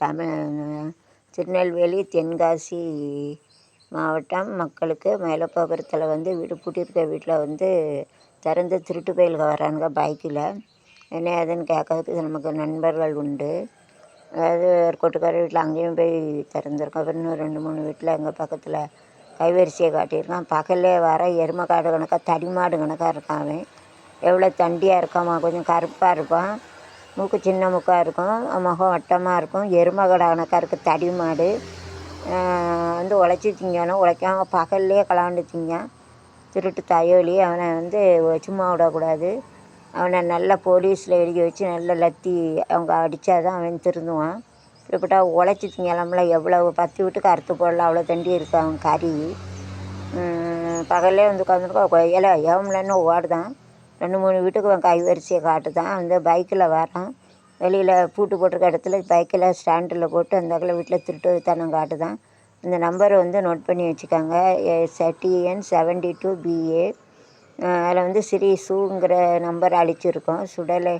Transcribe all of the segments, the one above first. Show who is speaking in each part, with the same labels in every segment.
Speaker 1: தமிழ் திருநெல்வேலி தென்காசி மாவட்டம். மக்களுக்கு மேலப்பபுரத்தில் வந்து வீடு பூட்டியிருக்க வீட்டில் வந்து திறந்து திருட்டு பயலுக வரானுங்க பைக்கில் என்ன ஏதுன்னு கேட்கறதுக்கு நமக்கு நண்பர்கள் உண்டு. அதாவது ஒரு கொட்டுக்கார வீட்டில் அங்கேயும் போய் திறந்துருக்கோம். அப்புறம் இன்னும் ரெண்டு மூணு வீட்டில் எங்கள் பக்கத்தில் கைவரிசையை காட்டியிருக்கான். பகல்லே வர எருமை காடு கணக்காக தடிமாடு கணக்காக இருக்கான் அவன். எவ்வளோ தண்டியாக இருக்காமா கொஞ்சம் கருப்பாக இருப்பான். மூக்கு சின்ன மூக்காக இருக்கும் முகம் வட்டமாக இருக்கும் எருமகடை கணக்காக இருக்குது தடி மாடு. வந்து உழைச்சி திங்கணும் உழைக்காம பகல்லையே கலாண்டு திங்கான் திருட்டு தயோலி அவனை வந்து சும்மா விடக்கூடாது. அவனை நல்லா போலீஸில் எழுதி வச்சு நல்ல லத்தி அவங்க அடித்தா தான் அவன் திருந்துவான். இப்படிப்பட்ட உழைச்சி திங்கலாம்ல எவ்வளோ பத்து வீட்டுக்கு அறுத்து போடலாம் அவ்வளோ தண்டி இருக்கு அவன் கறி. பகல்லே வந்து உட்காந்துருக்கா இலை ஏவம்லன்னு ஓடுதான். ரெண்டு மூணு வீட்டுக்கு அவன் கை வரிசையை காட்டுதான். அந்த பைக்கில் வரான். வெளியில் பூட்டு போட்டிருக்க இடத்துல பைக்கில் ஸ்டாண்டில் போட்டு அந்தாக்கில் வீட்டில் திருட்டுத்தனம் காட்டுதான். இந்த நம்பரை வந்து நோட் பண்ணி வச்சுக்கோங்க. டிஎன் செவன்டி டூ பிஏ அதில் வந்து ஸ்ரீ சூங்கிற நம்பர் அழிச்சிருக்கோம். சுடலை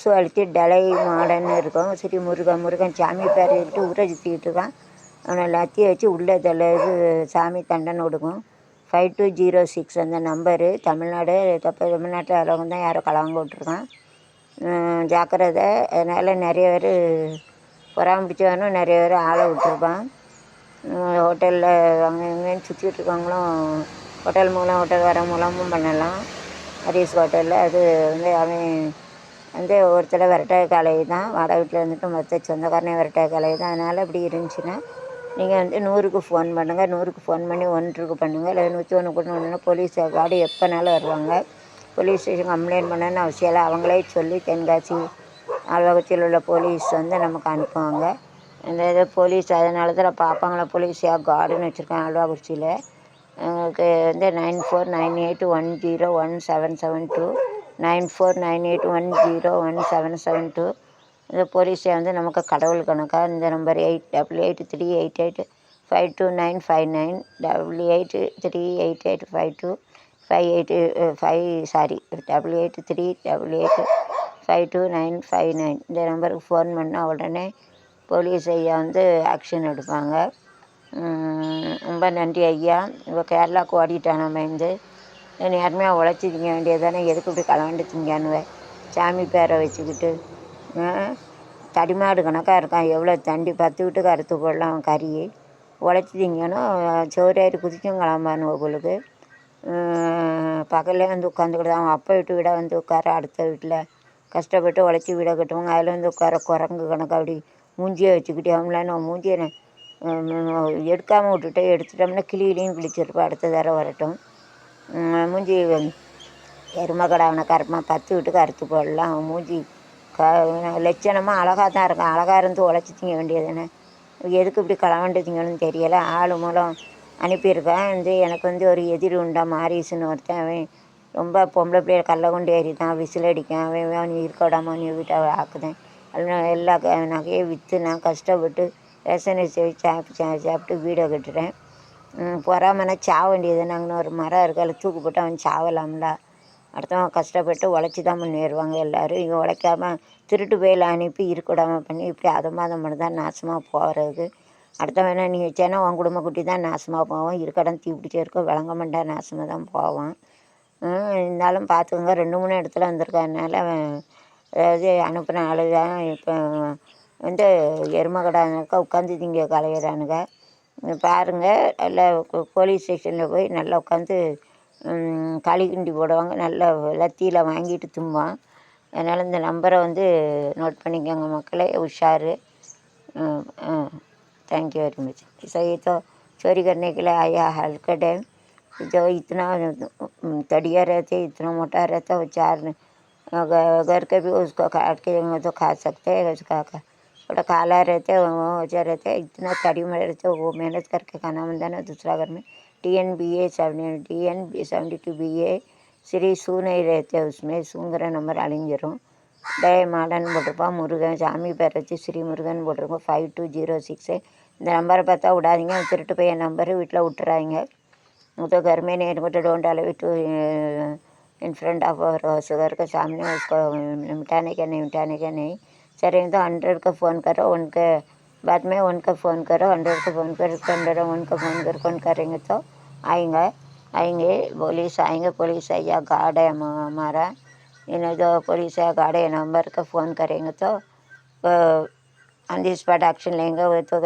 Speaker 1: சு அழித்து டலை மாடன்னு இருக்கும். ஸ்ரீ முருகன் முருகன் சாமி பேர் விட்டு ஊரை சுற்றிக்கிட்டு இருக்கான். அவனை எல்லாத்தையும் வச்சு உள்ளே தலை இது சாமி தண்டனை கொடுக்கும். ஃபைவ் டூ ஜீரோ சிக்ஸ் அந்த நம்பரு. தமிழ்நாடு தப்பு தமிழ்நாட்டில் வரவங்க தான் யாரோ கலவங்க விட்ருக்கான் ஜாக்கிரதை. அதனால் நிறைய பேர் பொறாம பிடிச்சவனும் நிறைய பேர் ஆளை விட்ருப்பான் ஹோட்டலில் அங்கே இங்கேன்னு சுற்றிட்டு இருக்கவங்களும் ஹோட்டல் மூலம் ஹோட்டல் வர மூலமும் பண்ணலாம். ஹரிஸ் ஹோட்டலில். அது வந்து அவன் வந்து ஒருத்தர் விரட்டாய கலை தான். வாடகை வீட்டில் இருந்துட்டு மொத்த சொந்தக்காரனே விரட்டாய கலை தான். அதனால் இப்படி இருந்துச்சுன்னா நீங்கள் வந்து நூறுக்கு ஃபோன் பண்ணுங்கள் நூறுக்கு ஃபோன் பண்ணி ஒன்றுக்கு பண்ணுங்கள் இல்லை நூற்றி ஒன்று கொண்டு ஒன்றுனா போலீஸ் கார்டு எப்போனாலும் வருவாங்க. போலீஸ் ஸ்டேஷன் கம்ப்ளைண்ட் பண்ணணும்னு அவசியம் இல்லை. அவங்களே சொல்லி தென்காசி ஆழ்வாக்கத்தில் உள்ள போலீஸ் வந்து நமக்கு அனுப்புவாங்க. இந்த இது போலீஸ் அதனால தான் பார்ப்பாங்களா? போலீஸாக கார்டுன்னு வச்சுருக்கேன் ஆழ்வாக்குறிச்சியில் எங்களுக்கு வந்து nine four nine eight one zero one seven seven two nine four nine eight one zero one seven seven two இந்த போலீஸை வந்து நமக்கு கடவுள் கணக்காக இந்த number eight double eight three eight eight five two nine five nine double eight three eight eight five two five eight five sorry double eight three double eight five two nine five nine இந்த நம்பருக்கு phone பண்ணால் உடனே police ஐயா வந்து action எடுப்பாங்க. ரொம்ப நன்றி ஐயா. இப்போ கேரளாவுக்கு ஓடிட்டான் நம்ம வந்து நேர்மையாக உழைச்சி திங்க வேண்டியது தானே. எதுக்கு இப்படி களவாண்டு திங்கானுவேன் சாமி பேரை வச்சுக்கிட்டு. தடிமாடு கணக்காக இருக்கான். எவ்வளோ தண்டி பத்து வீட்டுக்கு அறுத்து போடலாம் கறி உழைச்சி திங்கணும் சோறாரி குதிக்கும் கிளம்பானு உங்களுக்கு. பக்கத்துலேயே வந்து உட்காந்துக்கிட்டு அவன் அப்பா வீட்டு வீடாக வந்து உட்கார அடுத்த வீட்டில் கஷ்டப்பட்டு உழைச்சி வீடை கட்டுவாங்க. அதில் வந்து உட்கார குரங்கு கணக்காக அப்படி மூஞ்சியை வச்சுக்கிட்டே அவங்களான மூஞ்சியை எடுக்காமல் விட்டுட்டு எடுத்துட்டோம்னா கிளியிலையும் கிழிச்சிருப்பா. அடுத்த தடவை வரட்டும். மூஞ்சி எருமை கடை அவனை கருமா பத்து வீட்டுக்கு அறுத்து போடலாம். அவன் மூஞ்சி க லட்சணமாக அழகாக தான் இருக்கான் அழகாக இருந்து உழைச்சி திங்க வேண்டியது எதுக்கு இப்படி களவாண்டு திங்கணும்னு தெரியலை. ஆள் மூலம் அனுப்பியிருக்கேன். வந்து எனக்கு வந்து ஒரு எதிரி உண்டா? மாரிசுன்னு ஒருத்தன். அவன் ரொம்ப பொம்பளை பிள்ளைய கல்லை கொண்டு ஏறிட்டான். விசில் அடிக்கான். அவன் அவன் இருக்க விடாம நீ வீட்டை ஆக்குதேன். அதில் எல்லா க நகையை விற்று நான் கஷ்டப்பட்டு ரேஷன் அரிசி சாப்பிட்டு சாப்பிட்டு வீடை கட்டுறேன். பொறாமனா சாக வேண்டியது. நாங்கள் ஒரு மரம் இருக்கால தூக்கு போட்டு அவன் சாவலாம்ல. அடுத்தவன் கஷ்டப்பட்டு உழைச்சி தான் முன்னேறுவாங்க எல்லோரும். இங்கே உழைக்காம திருட்டு வேலை அனுப்பி இருக்க பண்ணி இப்படி அதமாதம் பண்ணி தான் நாசமாக போகிறது அடுத்தவன் என்ன நீ வச்சேன்னா உன் குடும்ப குட்டி தான் நாசமாக போவோம் இருக்கடம் தீ பிடிச்சிருக்கோம் விளங்க மாட்டா நாசமாக தான் போவான் இருந்தாலும் பார்த்துக்கோங்க. ரெண்டு மூணு இடத்துல வந்திருக்கறனால அதாவது அனுப்பின ஆளு தான் இப்போ வந்து எருமை கடானாக்கா உட்காந்து திங்க கலையிறானுங்க. பாருங்கள் நல்லா போலீஸ் ஸ்டேஷனில் போய் நல்லா உட்காந்து களி கிண்டி போடுவாங்க நல்லா லத்தியில் வாங்கிட்டு தும்பான் அதனால் இந்த நம்பரை வந்து நோட் பண்ணிக்கோங்க மக்களே உஷாரு थैंक यू वेरी मच सही तो चोरी करने के लिए आया हल्कट है जो इतना तड़िया रहते इतना मोटा रहता वो चार अगर के भी उसको काट के तो खा सकते हैं उसका थोड़ा काला रहते वो वजह रहते इतना तड़ी में रहते वो मेहनत करके खाना बनता ना दूसरा घर में டிஎன்பிஏ seven DNB seventy two BA Sri சூனை ரேத்திய ஹவுஸ்மே சூங்கிற நம்பர் அழிஞ்சிரும் டயமாடன் போட்டிருப்போம் முருகன் சாமி பேர் வச்சு ஸ்ரீ முருகன் போட்டிருக்கோம் ஃபைவ் டூ ஜீரோ சிக்ஸு இந்த நம்பரை பார்த்தா விடாதீங்க திருட்டு பையன் நம்பரு வீட்டில் விட்டுறாங்க மொத்தம் கருமே நேர்மட்டு டோன்ட் அளவு டூ இன் ஃப்ரண்ட் ஆஃப் அவர் சுகருக்கு சாமி மிட்டானே கண்ணை மிட்டானே கண்ணை சரி வந்து ஹண்ட்ரட் ஃபோன் கரோ உனக்கு चलेंगे तो हंड्रेड का फ़ोन करो उनके बाद में उनका फ़ोन करो हंड्रेड का फ़ोन करो हंड्रेड उनका फ़ोन कर कौन करेंगे तो आएंगे आएंगे पुलिस आएंगे पुलिस आइया गार्ड है हम- हमारा इन्हें जो पुलिस है गार्ड है नंबर का फ़ोन करेंगे तो ऑन दी स्पॉट एक्शन लेंगे वो तो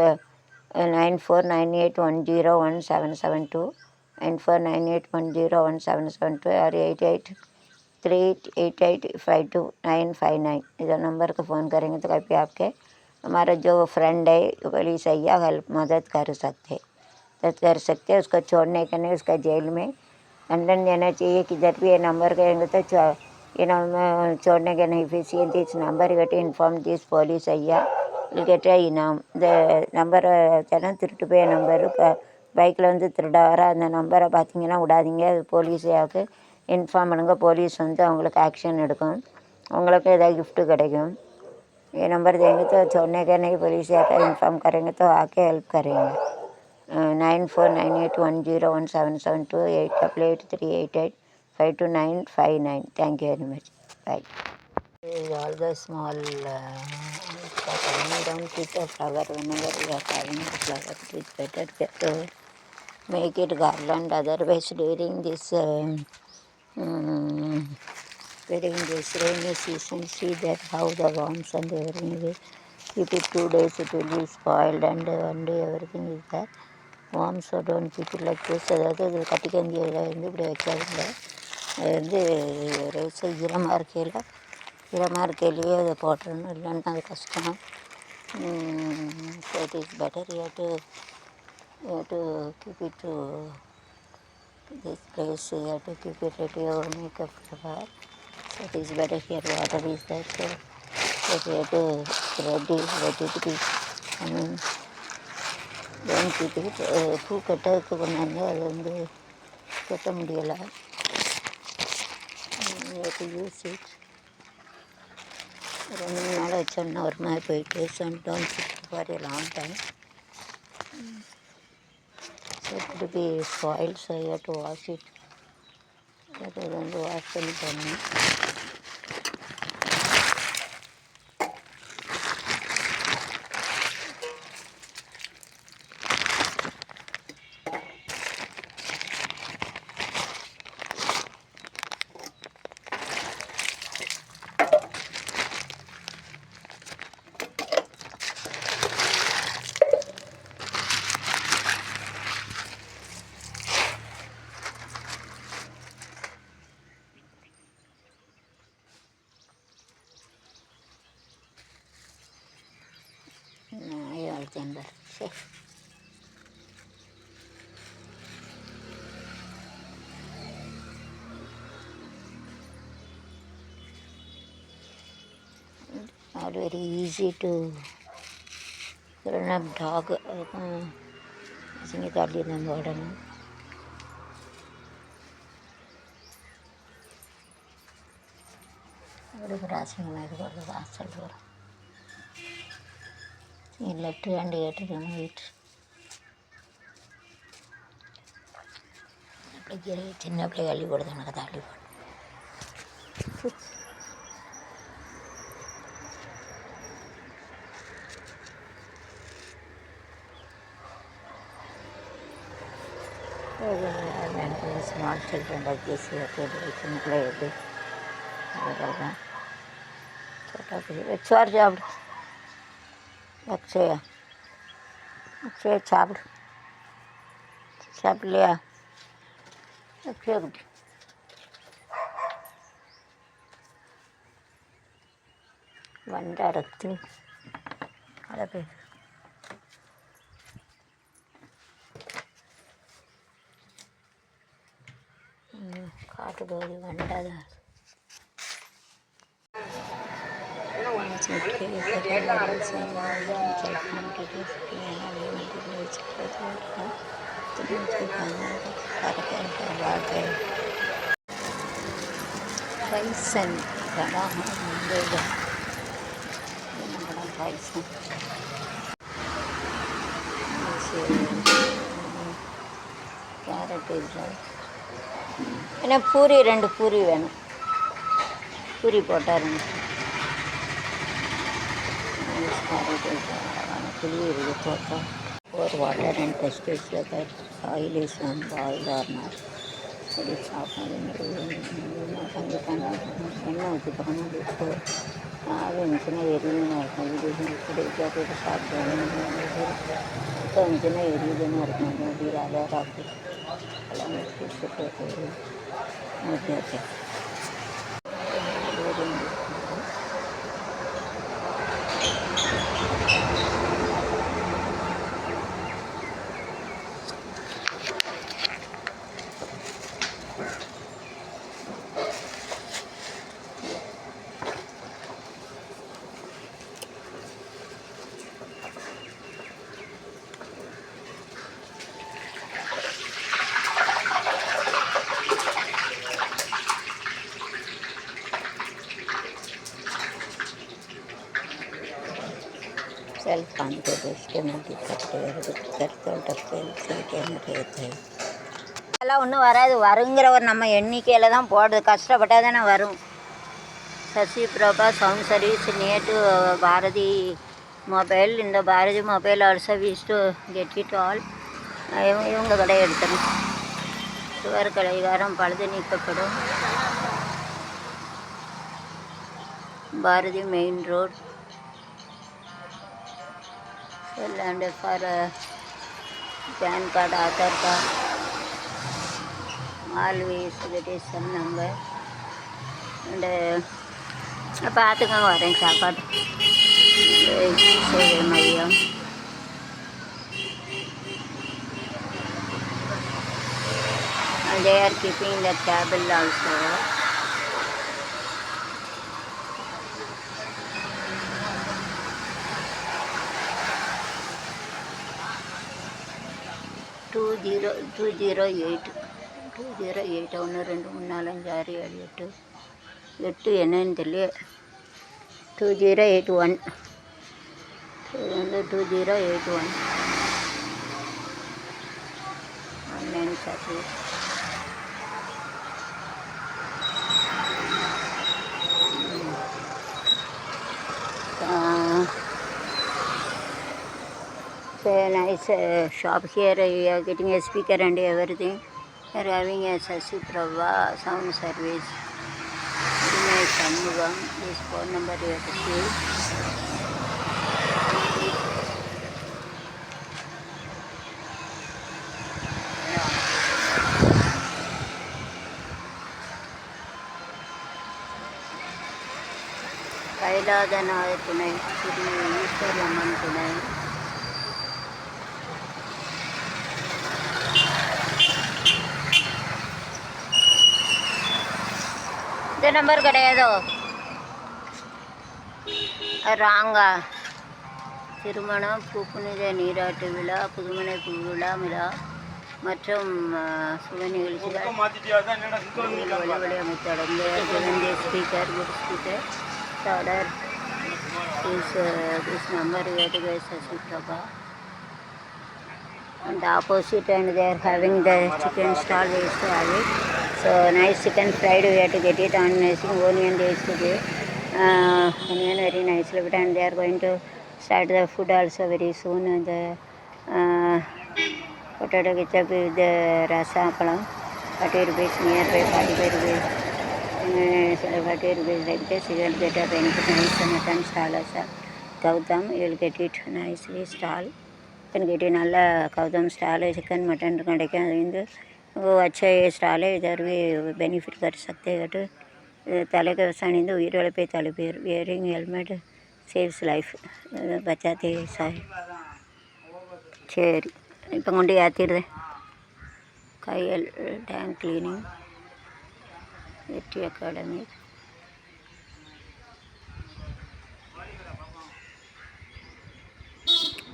Speaker 1: nine four nine eight one zero one seven seven two nine four nine eight one zero one seven seven two और eight eight three eight eight five two nine five nine इधर number को phone करेंगे तो कभी आपके हमारा जो friend है पुलिस भैया हेल्प मदद कर सकते मदद कर सकते हैं उसको छोड़ने के नहीं उसका जेल में लंदन देना चाहिए किधर भी ये नंबर करेंगे तो छो- ये नंबर छोड़ने के नहीं फिर see this number get inform this police ஐயா will get a இனாம் இந்த நம்பரை தினம் திருட்டு போய் நம்பரு பைக்கில் வந்து திருட வர அந்த நம்பரை பார்த்தீங்கன்னா விடாதீங்க அது போலீஸாவுக்கு இன்ஃபார்ம் பண்ணுங்க போலீஸ் வந்து அவங்களுக்கு ஆக்ஷன் எடுக்கும் உங்களுக்கு ஏதாவது gift கிடைக்கும் ये नंबर देंगे तो छोड़ने के नहीं, पुलिस आकर इन्फॉर्म करेंगे तो आके हेल्प करेंगे। Nine four nine eight one zero one seven seven two eight double eight three eight eight five two nine five nine thank you very much bye all make it garland otherwise during this during this rainy season see that how the worms and everything will keep it two days it will be spoiled and one day everything is there worms so don't keep it like this அதாவது இது கட்டிக்கஞ்சியில் வந்து இப்படி வைக்காதுங்க அது வந்து ரைஸை ஈரமாக இருக்கையில் ஈரமாக இருக்கையிலேயே அதை போட்டுறணும் இல்லைன்னா அது கஷ்டம் so it is better you to you to keep it to this place you have to keep it ready or make a flower. So it is better here water is there so that you have to ready ready to be I mean don't keep it uh, பூ கட்டதுக்கு கொண்டாந்து அது வந்து கட்ட முடியலை use it ரெண்டு மூணு நாள் வச்சோம்னா ஒரு மாதிரி போயிட்டு some done for a long time So it will be spoiled, so you have to wash it. அது வந்து வாஷ் பண்ணி போடணும் bomba. Of. Not very easy to run up dog. I think it's already in the garden. ഇവിടെ പ്രാസംഗമായത് കുറച്ച് Wasl left hand ஏற்றுக்கணும் வீட்டு பிள்ளைக்கு சின்ன பிள்ளை அள்ளி போடுது உனக்கு தள்ளி போடு. ஸ்மார்ட் சில்ட்ரன் கேசியில் கேட்டு சின்ன பிள்ளை எப்படி சோட்டா பிள்ளை சார்ஜ் அப்படி அக்ஷயா அக்ஷயா சாப்பிடு சாப்பிடலையா அக்ஷயா குட்டி வண்டாரத்து மழை பெய்யுது காட்டுக்கு ஒரு வண்டாதான் தான் பைசன் படம் பைசன் கேரட் இல்லை ஏன்னா பூரி ரெண்டு பூரி வேணும். பூரி போட்டால் ரெண்டு கிளியிருது தோட்டம் ஒரு water and pesticide oil is boil or not அப்படி சாப்பாடு கண்டிப்பாக எண்ணெய் ஊற்றிக்கணும் உப்பு அது இருந்துச்சுன்னா எரியுதுன்னு இருக்கும் இது இப்படி போட்டு சாப்பிட்டு இப்போ இருந்துச்சுன்னா எரியுதுன்னு இருக்கும் அப்படி அலராக்கு કાંદો બેસકેમાંથી કપડે કરતો ડબકે சிரிக்க அதெல்லாம் ஒன்றும் வராது. வருங்கிற ஒரு நம்ம எண்ணிக்கையில் தான் போடுறது கஷ்டப்பட்டால் தானே வரும். சசி பிரபா சவுண்ட் சர்வீஸ் நேட்டு பாரதி மொபைல் இந்த Bharathi mobile also ways to get it all இவங்க கடை எடுத்தணும் சுவர் கடைகாரம் பழுது நீக்கப்படும். Bharathi main road and for uh, PAN card, Aadhaar card, always that is some number. And பார்த்துக்கோங்க வரேன் சாப்பாடு சேவை மையம் And they are keeping the table also. Zero two zero eight. Two zero eight ஒன்று ரெண்டு மூணு நாலு அஞ்சு ஆறு ஏழு எட்டு. எட்டு என்னன்னு தெரியல டூ ஜீரோ எயிட் ஒன். இது வந்து two zero eight one. Online service a nice uh, shop here. You are getting a speaker and everything. You are having a Sasi Prabha sound service. Vinay Shanmugam. This phone number you have to see. கைலாதநாத துணை ஸ்ரீ ஈஸ்வரம்மன் துணை இந்த number கிடையாதோ? ராங்கா. திருமணம் பூப்புனித நீராட்டு விழா புதுமனை விழா விழா மற்றும் சுப நிகழ்ச்சிகள் வழி வழி அமைத்தடங்க. ஜெகந்தே speaker good speaker. Order is this number வேட்டுகை Sasi Prabha and the opposite and they are having the chicken stall we used to have it. So nice chicken fried we had it on amazing onion டேஸ்ட்டுக்கு onion very nice look and there going to start the food also very soon அந்த potato ketchup with ரசா பழம் forty rupees nearby forty five rupees forty rupees like this you get a benefit nice mutton stall sir Gautham you will get it nicely stall chicken கெட்டி நல்லா Gautham stall chicken mutton கிடைக்கும் அது வந்து वो अच्छा stall है इधर भी बेनिफिट कर सकते हैं तो तले के साइड சேவ்ஸ் லைஃப் பச்சாத்தே சாரி சரி இப்போ கொண்டு ஏற்றிடுறேன் கையல் tank cleaning Vetri academy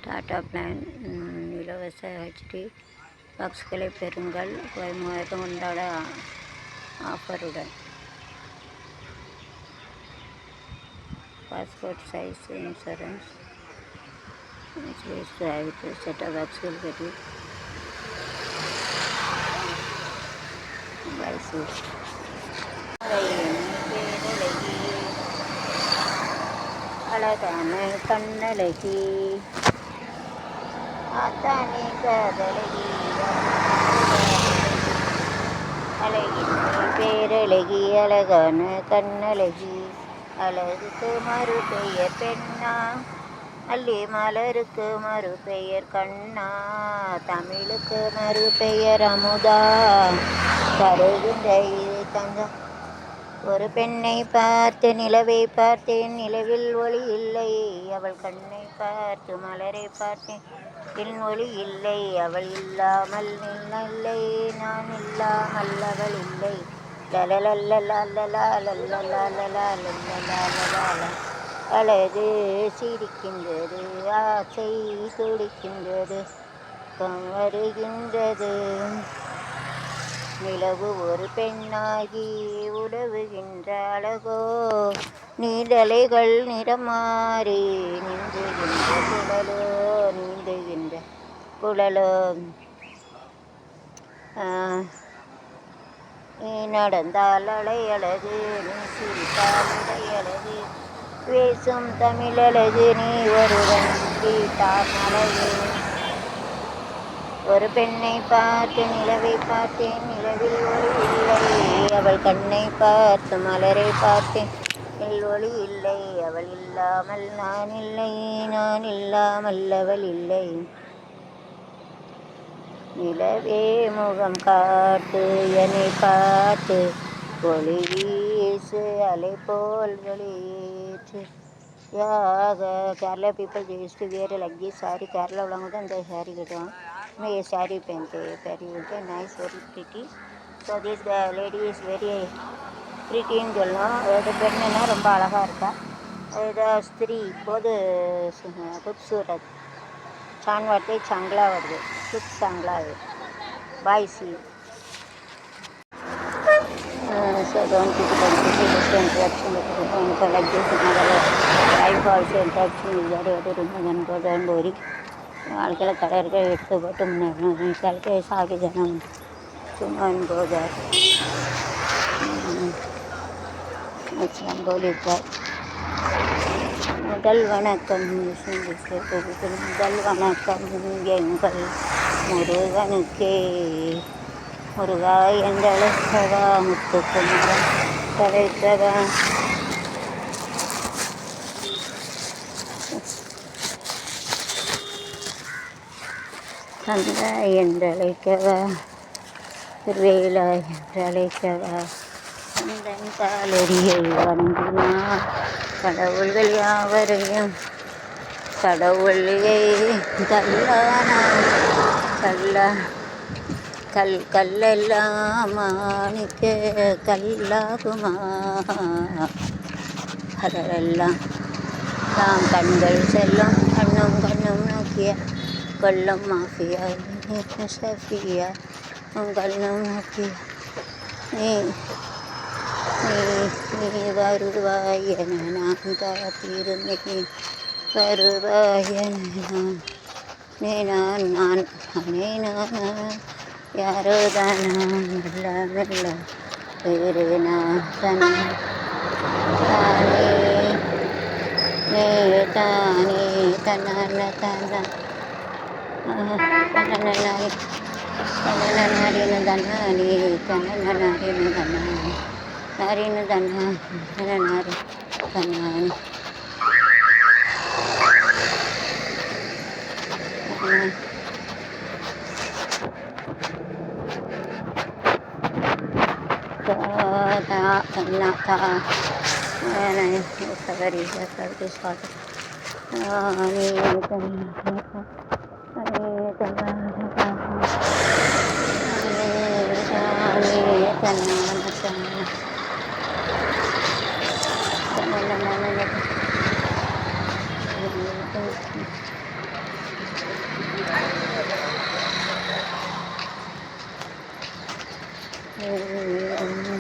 Speaker 1: Tata plan இலவச ஹெச்டி பாக்ஸ்களை பெறுங்கள். ரூபாய் மூவாயிரம் கொண்டாட ஆஃபருடன். Passport size insurance set of பாக்ஸ்கள் பெற்று மைசூர் அழகான கண்ணழகி. அத்தானே காதலகி அழகின் பேரழகி அழகான கண்ணழகி. அழகுக்கு மறு பெயர் பெண்ணா. அல்லி மலருக்கு மறு பெயர் கண்ணா. தமிழுக்கு மறு பெயர் அமுதா. தருகின்ற இது ஒரு பெண்ணை பார்த்து நிலவை பார்த்தேன். நிலவில் ஒளி இல்லை. அவள் கண்ணை பார்த்து மலரை பார்த்தேன். என் ஒளி இல்லை. அவள் இல்லாமல் இல்லை நான் இல்லாமல் அவள் இல்லை. அழகு சிரிக்கின்றது ஆசை துடிக்கின்றது வருகின்றது நிலவு ஒரு பெண்ணாகி உழவுகின்ற அழகோ நீதலைகள் நிறமாறி நீந்துகின்ற குழலோ நீந்துகின்ற குழலோ. நீ நடந்தால் அலையழகு நீ சிரித்தால் இடையழகு. பேசும் தமிழழகு நீ ஒருவன் அழகு ஒரு பெண்ணை பார்த்து நிலவை பார்த்தேன் நிலவில் ஒளி இல்லை. அவள் கண்ணை பார்த்து மலரை பார்த்தேன் ஒளி இல்லை. அவள் இல்லாமல் நான் இல்லை நான் இல்லாமல் அவள் இல்லை. நிலவே முகம் காட்டு என்னை காட்டு. ஒளி வீசு அலை போல் வெளியேற்று. யாக Kerala people they use to wear like sari Kerala உள்ளவங்க தான் இந்த சாரி கட்டுவாங்க. ஆனால் a sari pant sari nice very pretty so this the lady is very பிரிட்டின்னு சொல்லலாம். ஒரு பெண்ணுன்னா ரொம்ப அழகாக இருக்கா. ஸ்திரீ போது குப்சூரத். சான் வார்த்தை சங்லா வருது சுக் சங்லா அது பாய் சி so don't keep it this interaction with the friends like this another life also interaction is very very important for them boring வாழ்க்கையில் கடற்கரை எடுத்து போட்டு முன்னேறணும் வாழ்க்கையை சாகி ஜனம் சும்மா போதார் வச்சு போலி இருக்கார் முதல் வணக்கம் முதல் வணக்கம் எங்கள் முருகனுக்கே. முருகா என்றழைத்தவா முத்துக்குமரன் தலைத்தவா கந்தா என்றழைக்கவா திருவேலா என்றழைக்கவா கந்தன் காலடியை வணங்கினார் கடவுள்கள் யாவரையும் கடவுளையே கல்லானா கல்லா கல் கல்லெல்லாம் மாணிக்க கல்லாகுமா? அதெல்லாம் தாம் கண்கள் செல்லும் கண்ணும் கண்ணும் நோக்கிய கொல்லும் மாஃபியா சஃபியா உன் கண்ணும் நோக்கிய நீ வருவாய் என நான் காத்திருந்தேன் வருவாய் என நான் நீ நான் நான் நானே நான் யாரோ தான் மெல்ல மெல்ல வேறு நான் தானே தானே நீ தானே தன்னான தானா தன்னனாரி தன்னனாரின்னு தன்னா நீ தன்னனாரின்னு தன்னா நாரின்னு தன்னா தன்னனாரி தன்னானி தன்னா தா சகரி சகரி சுவாச நீ தன்னா சமையலறை உப்பா சர்க்கரை கணிக்கு மறை கண்களா கண்கள் கண்கள் இரண்டும்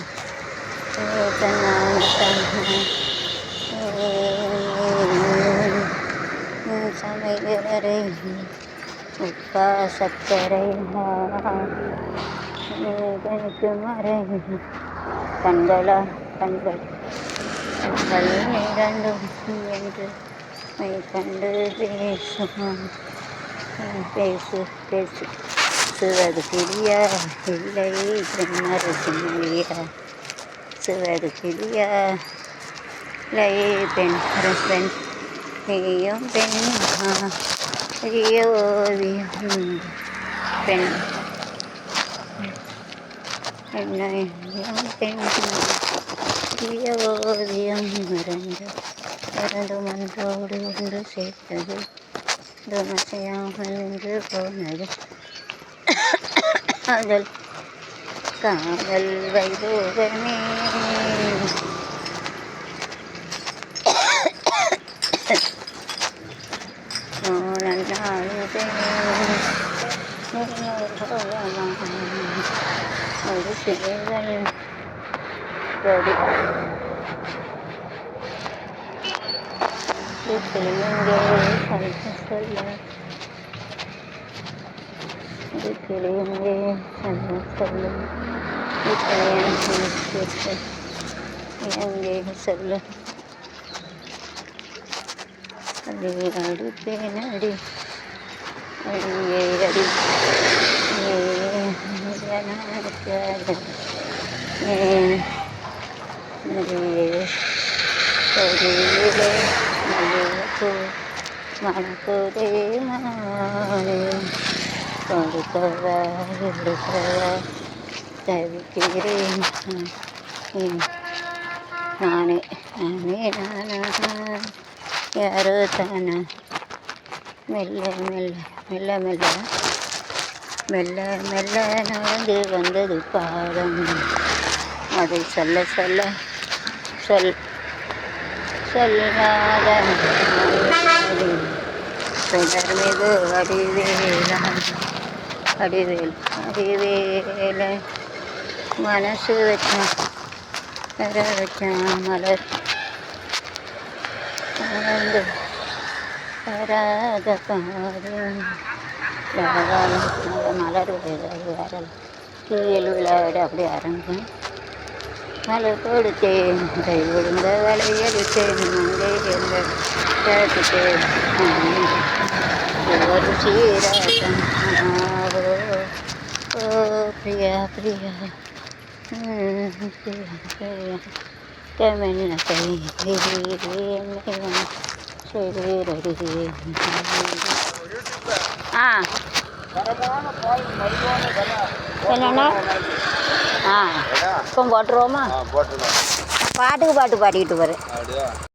Speaker 1: என்று மை கண்டு വെള്ളം ഏതാണ്ട് എനിക്ക് കണ്ട് പേശു പേശു പേശു സുവതുക്കിരിയ ഇല്ലേ പെൺമരസിയ സുവതുക്കിരിയ ലൈ പെൺമരസൻ നീയും പെൺമാരിയോവിയും പെൺ പെണ്ണ പെൺ பெண் ஓவியம் மறந்து மறந்து மன்றோடு ஒன்று சேர்த்தது தமசையாமல் நின்று போனது காதல் காதல் வைபோகமே நாளுதே ஒரு சேவல் கொடி கிளியங்கே சொல்ல சொல்ல இது கிளியங்கே சொல்ல சொல்ல எங்கே சொல்ல அடி மணக்குதே மானே கொடுக்கவா எடுக்கவா தவிக்கிறேன் நானே நானே நானா யாரோ தானா மெல்ல மெல்ல மெல்ல மெல்ல மெல்ல மெல்ல நடந்து வந்தது பாதம் அதை சொல்ல சொல்ல சொல். சொல்லாத தொடர் மிகு வடிவேலான். வடிவேல் வடிவேல. மனசு வச்சான் வர வச்சான் மலர். மறந்து வராத பாரு மலர் வரல் வரல கீழ் விளையாட அப்படி அரங்கும் மலை கொடுத்தேன் கை விழுந்த வளையடித்தேன். மங்கை என்ற கேட்டுட்டேன் ஒரு சீராட்டம். ஓ பிரியா பிரியா. பிரியா பிரியா கமென்ன கை செய்வீரடி ஆ. என்னண்ணா? ஆ. இப்போ போட்டுருவோமா?
Speaker 2: ஆ போட்டுருலாம்
Speaker 1: பாட்டுக்கு பாட்டு பாடிக்கிட்டு
Speaker 2: அப்படியா?